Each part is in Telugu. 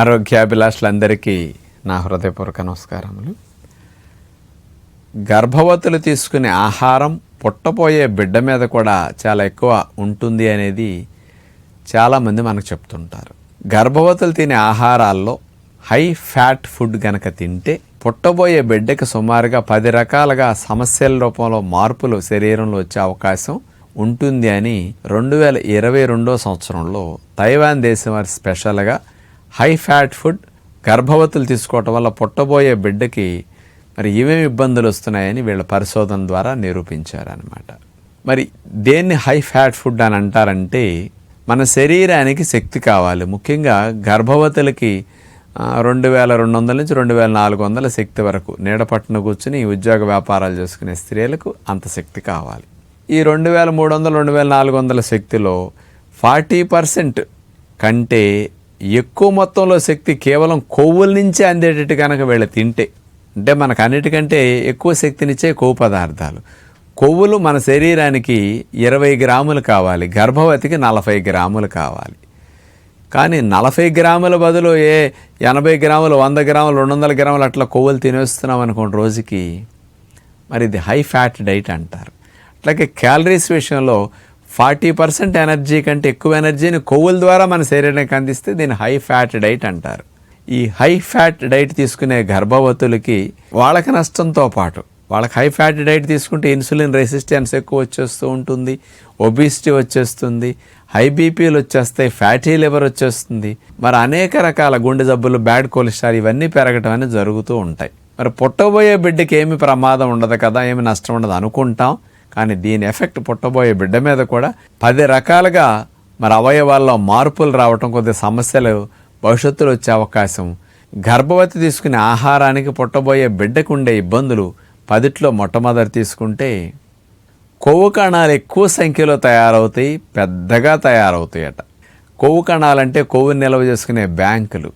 ఆరోగ్యాభిలాషులందరికీ నా హృదయపూర్వక నమస్కారములు. గర్భవతులు తీసుకునే ఆహారం పుట్టపోయే బిడ్డ మీద కూడా చాలా ఎక్కువ ఉంటుంది అనేది చాలామంది మనకు చెప్తుంటారు. గర్భవతులు తినే ఆహారాల్లో హై ఫ్యాట్ ఫుడ్ కనుక తింటే పుట్టబోయే బిడ్డకి సుమారుగా పది రకాలుగా సమస్యల రూపంలో మార్పులు శరీరంలో వచ్చే అవకాశం ఉంటుంది అని రెండు వేల ఇరవై రెండో సంవత్సరంలో తైవాన్ దేశం వారి స్పెషల్గా హై ఫ్యాట్ ఫుడ్ గర్భవతులు తీసుకోవటం వల్ల పుట్టబోయే బిడ్డకి మరి ఏమేమి ఇబ్బందులు వస్తున్నాయని వీళ్ళ పరిశోధన ద్వారా నిరూపించారనమాట మరి దేన్ని హై ఫ్యాట్ ఫుడ్ అని అంటారంటే మన శరీరానికి శక్తి కావాలి. ముఖ్యంగా గర్భవతులకి రెండు వేల రెండు వందల నుంచి రెండు వేల నాలుగు వందల శక్తి వరకు నీడ కూర్చుని ఉద్యోగ వ్యాపారాలు చేసుకునే స్త్రీలకు అంత శక్తి కావాలి. ఈ రెండు వేల మూడు వందల రెండు వేల నాలుగు వందల శక్తిలో ఫార్టీ పర్సెంట్ కంటే ఎక్కువ మొత్తంలో శక్తి కేవలం కొవ్వుల నుంచే అందేటట్టు కనుక వీళ్ళు తింటే అంటే మనకు అన్నిటికంటే ఎక్కువ శక్తినిచ్చే కొవ్వు పదార్థాలు. కొవ్వులు మన శరీరానికి ఇరవై గ్రాములు కావాలి గర్భవతికి నలభై గ్రాములు కావాలి. కానీ నలభై గ్రాముల బదులు ఏ ఎనభై గ్రాములు వంద గ్రాములు రెండు వందల గ్రాములు అట్లా కొవ్వులు తినేస్తున్నాం అనుకోండి రోజుకి మరి ఇది హై ఫ్యాట్ డైట్ అంటారు. అట్లాగే క్యాలరీస్ విషయంలో ఫార్టీ పర్సెంట్ ఎనర్జీ కంటే ఎక్కువ ఎనర్జీని కొవ్వుల ద్వారా మన శరీరానికి అందిస్తే దీన్ని హై ఫ్యాట్ డైట్ అంటారు. ఈ హై ఫ్యాట్ డైట్ తీసుకునే గర్భవతులకి వాళ్ళకి నష్టంతో పాటు వాళ్ళకి హై ఫ్యాట్ డైట్ తీసుకుంటే ఇన్సులిన్ రెసిస్టెన్స్ ఎక్కువ వచ్చేస్తూ ఉంటుంది ఒబిసిటీ వచ్చేస్తుంది హై బీపీలు వచ్చేస్తాయి ఫ్యాటీ లివర్ వచ్చేస్తుంది. మరి అనేక రకాల గుండె జబ్బులు బ్యాడ్ కొలెస్ట్రాల్ ఇవన్నీ పెరగటం అనేది జరుగుతూ ఉంటాయి. మరి పుట్టబోయే బిడ్డకి ఏమి ప్రమాదం ఉండదు కదా ఏమి నష్టం ఉండదు అనుకుంటాం. కానీ దీని ఎఫెక్ట్ పుట్టబోయే బిడ్డ మీద కూడా పది రకాలుగా మరి అవయవాల్లో మార్పులు రావటం కొద్ది సమస్యలు భవిష్యత్తులో వచ్చే అవకాశం. గర్భవతి తీసుకునే ఆహారానికి పుట్టబోయే బిడ్డకు ఉండే ఇబ్బందులు పదిట్లో మొట్టమొదటి తీసుకుంటే కొవ్వు కణాలు ఎక్కువ సంఖ్యలో తయారవుతాయి పెద్దగా తయారవుతాయట. కొవ్వు కణాలంటే కొవ్వు నిల్వ చేసుకునే బ్యాంకులు.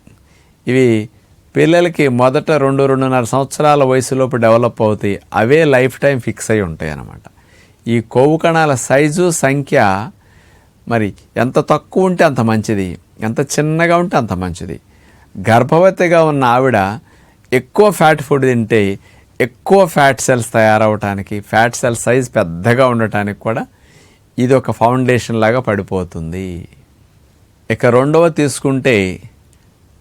ఇవి పిల్లలకి మొదట రెండు రెండున్నర సంవత్సరాల వయసులోపు డెవలప్ అవుతాయి. అవే లైఫ్ టైం ఫిక్స్ అయి ఉంటాయి అన్నమాట ఈ కొవ్వు కణాల సైజు సంఖ్య మరి ఎంత తక్కువ ఉంటే అంత మంచిది. ఎంత చిన్నగా ఉంటే అంత మంచిది. గర్భవతిగా ఉన్న ఆవిడ ఎక్కువ ఫ్యాట్ ఫుడ్ తింటే ఎక్కువ ఫ్యాట్ సెల్స్ తయారవటానికి ఫ్యాట్ సెల్ సైజ్ పెద్దగా ఉండటానికి కూడా ఇది ఒక ఫౌండేషన్ లాగా పడిపోతుంది. ఇక రెండవ తీసుకుంటే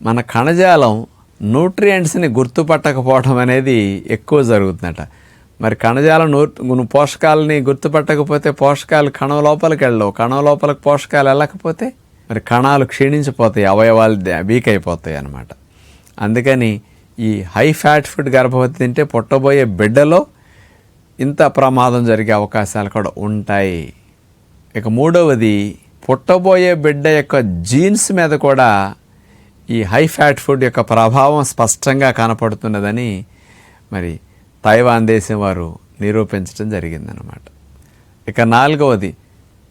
మన కణజాలం న్యూట్రియంట్స్ని గుర్తుపట్టకపోవడం అనేది ఎక్కువ జరుగుతుందట. మరి కణజాలం నువ్వు పోషకాలని గుర్తుపట్టకపోతే పోషకాలు కణం లోపలికి వెళ్ళవు. కణం లోపలికి పోషకాలు వెళ్ళకపోతే మరి కణాలు క్షీణించిపోతాయి అవయవాలు వీక్ అయిపోతాయి అన్నమాట. అందుకని ఈ హై ఫ్యాట్ ఫుడ్ గర్భవతి తింటే పుట్టబోయే బిడ్డలో ఇంత ప్రమాదం జరిగే అవకాశాలు కూడా ఉంటాయి. ఇక మూడవది పుట్టబోయే బిడ్డ యొక్క జీన్స్ మీద కూడా ఈ హై ఫ్యాట్ ఫుడ్ యొక్క ప్రభావం స్పష్టంగా కనపడుతున్నదని మరి తైవాన్ దేశం వారు నిరూపించడం జరిగిందనమాట ఇక నాలుగవది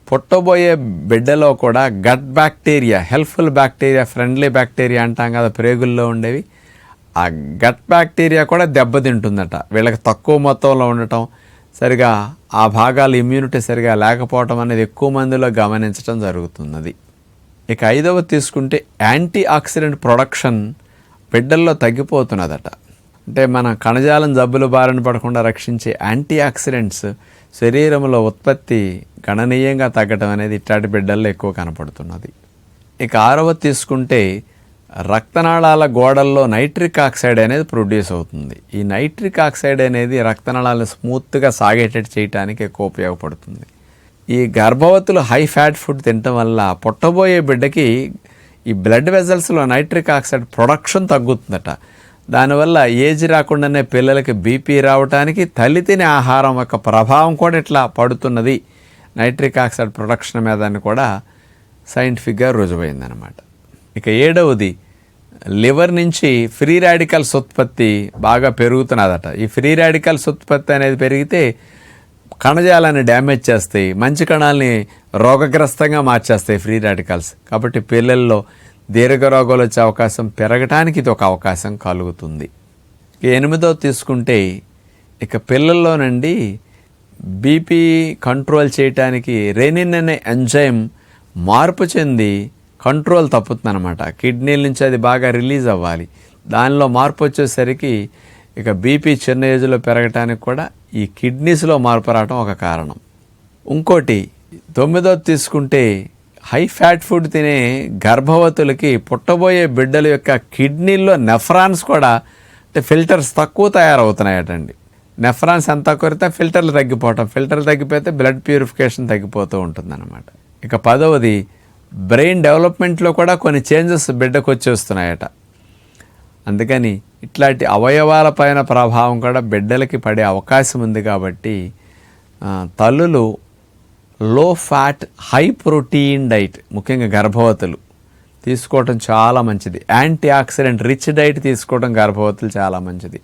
పుట్టబోయే బిడ్డలో కూడా gut bacteria helpful bacteria friendly bacteria అంటాం కదా ప్రేగుల్లో ఉండేవి. ఆ గట్ బ్యాక్టీరియా కూడా దెబ్బతింటుందట. వీళ్ళకి తక్కువ మొత్తంలో ఉండటం సరిగా ఆ భాగాలు ఇమ్యూనిటీ సరిగా లేకపోవటం అనేది ఎక్కువ మందిలో గమనించడం జరుగుతున్నది. ఇక ఐదవ తీసుకుంటే యాంటీ ఆక్సిడెంట్ ప్రొడక్షన్ బిడ్డల్లో తగ్గిపోతున్నదట. అంటే మన కణజాలం జబ్బుల బారిన పడకుండా రక్షించే యాంటీ ఆక్సిడెంట్స్ శరీరంలో ఉత్పత్తి గణనీయంగా తగ్గడం అనేది ఇట్లాంటి బిడ్డల్లో ఎక్కువ కనపడుతున్నది. ఇక ఆరవ తీసుకుంటే రక్తనాళాల గోడల్లో నైట్రిక్ ఆక్సైడ్ అనేది ప్రొడ్యూస్ అవుతుంది. ఈ నైట్రిక్ ఆక్సైడ్ అనేది రక్తనాళాలను స్మూత్గా సాగేటట్టు చేయడానికి ఎక్కువ ఉపయోగపడుతుంది. ఈ గర్భవతులు హై ఫ్యాట్ ఫుడ్ తినటం వల్ల పుట్టబోయే బిడ్డకి ఈ బ్లడ్ వెజల్స్లో నైట్రిక్ ఆక్సైడ్ ప్రొడక్షన్ తగ్గుతుందట. దానివల్ల ఏజ్ రాకుండానే పిల్లలకి బీపీ రావడానికి తల్లి తినే ఆహారం యొక్క ప్రభావం కూడా ఇట్లా పడుతున్నది. నైట్రిక్ ఆక్సైడ్ ప్రొడక్షన్ మీద అని కూడా సైంటిఫిక్గా రుజువైందనమాట ఇక ఏడవది లివర్ నుంచి ఫ్రీ రాడికల్స్ ఉత్పత్తి బాగా పెరుగుతున్నదట. ఈ ఫ్రీ రాడికల్స్ ఉత్పత్తి అనేది పెరిగితే కణజాలాన్ని డ్యామేజ్ చేస్తాయి మంచి కణాలని రోగగ్రస్తంగా మార్చేస్తాయి ఫ్రీ రాడికల్స్. కాబట్టి పిల్లల్లో దీర్ఘరోగాలు వచ్చే అవకాశం పెరగటానికి ఇది ఒక అవకాశం కలుగుతుంది. ఎనిమిదో తీసుకుంటే ఇక పిల్లల్లో నుండి బీపీ కంట్రోల్ చేయటానికి రెనిన్ అనే ఎంజైమ్ మార్పు చెంది కంట్రోల్ తప్పుతుందన్నమాట. కిడ్నీల నుంచి అది బాగా రిలీజ్ అవ్వాలి. దానిలో మార్పు వచ్చేసరికి ఇక బీపీ చిన్న ఏజ్లో పెరగటానికి కూడా ఈ కిడ్నీస్లో మార్పు రావడం ఒక కారణం. ఇంకోటి తొమ్మిదో తీసుకుంటే హై ఫ్యాట్ ఫుడ్ తినే గర్భవతులకి పుట్టబోయే బిడ్డల యొక్క కిడ్నీల్లో నెఫ్రాన్స్ కూడా అంటే ఫిల్టర్స్ తక్కువ తయారవుతున్నాయటండి. నెఫ్రాన్స్ ఎంత కొరితే ఫిల్టర్లు తగ్గిపోవటం ఫిల్టర్లు తగ్గిపోతే బ్లడ్ ప్యూరిఫికేషన్ తగ్గిపోతూ ఉంటుందన్నమాట. ఇక పదవది బ్రెయిన్ డెవలప్మెంట్లో కూడా కొన్ని చేంజెస్ బిడ్డకు వచ్చేస్తున్నాయట. అందుకని ఇట్లాంటి అవయవాల పైన ప్రభావం కూడా బిడ్డలకి పడే అవకాశం ఉంది కాబట్టి తల్లులు లో ఫ్యాట్ హై ప్రోటీన్ డైట్ ముఖ్యంగా గర్భవతులు. తీసుకోవటం చాలా మంచిది. యాంటీ ఆక్సిడెంట్ రిచ్ డైట్ తీసుకోవడం గర్భవతులు చాలా మంచిది.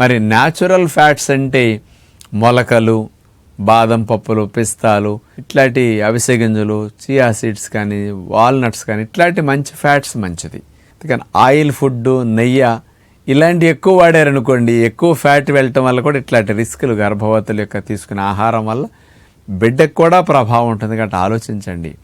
మరి న్యాచురల్ ఫ్యాట్స్ అంటే మొలకలు బాదం పప్పులు పిస్తాలు ఇట్లాంటి అవిసె గింజలు చియా సీడ్స్ కానీ వాల్నట్స్ కానీ ఇట్లాంటి మంచి ఫ్యాట్స్ మంచిది. కానీ ఆయిల్ ఫుడ్ నెయ్యి ఇలాంటి ఎక్కువ వాడారనుకోండి ఎక్కువ ఫ్యాట్ వెళ్ళటం వల్ల కూడా ఇట్లాంటి రిస్కులు గర్భవతుల యొక్క తీసుకునే ఆహారం వల్ల బిడ్డకు కూడా ప్రభావం ఉంటుంది కాబట్టి ఆలోచించండి.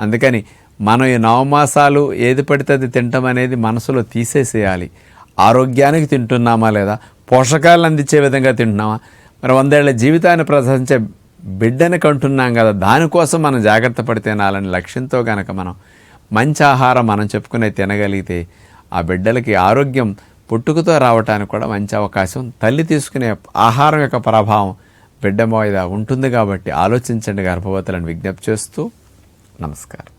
అందుకని మనం ఈ నవమాసాలు ఏది పడితే అది తినటం అనేది మనసులో తీసేసేయాలి. ఆరోగ్యానికి తింటున్నామా లేదా? పోషకాలను అందించే విధంగా తింటున్నామా? మరి వందేళ్ళ జీవితాన్ని ప్రదర్శించే బిడ్డని కంటున్నాం కదా దానికోసం మనం జాగ్రత్త పడి తినాలని లక్ష్యంతో కనుక మనం మంచి ఆహారం మనం చెప్పుకునే తినగలిగితే ఆ బిడ్డలకి ఆరోగ్యం పుట్టుకతో రావటానికి కూడా మంచి అవకాశం. తల్లి తీసుకునే ఆహారం యొక్క ప్రభావం బిడ్డ మాయిదా ఉంటుంది కాబట్టి ఆలోచించండి గర్భవతులను విజ్ఞప్తి చేస్తూ నమస్కారం.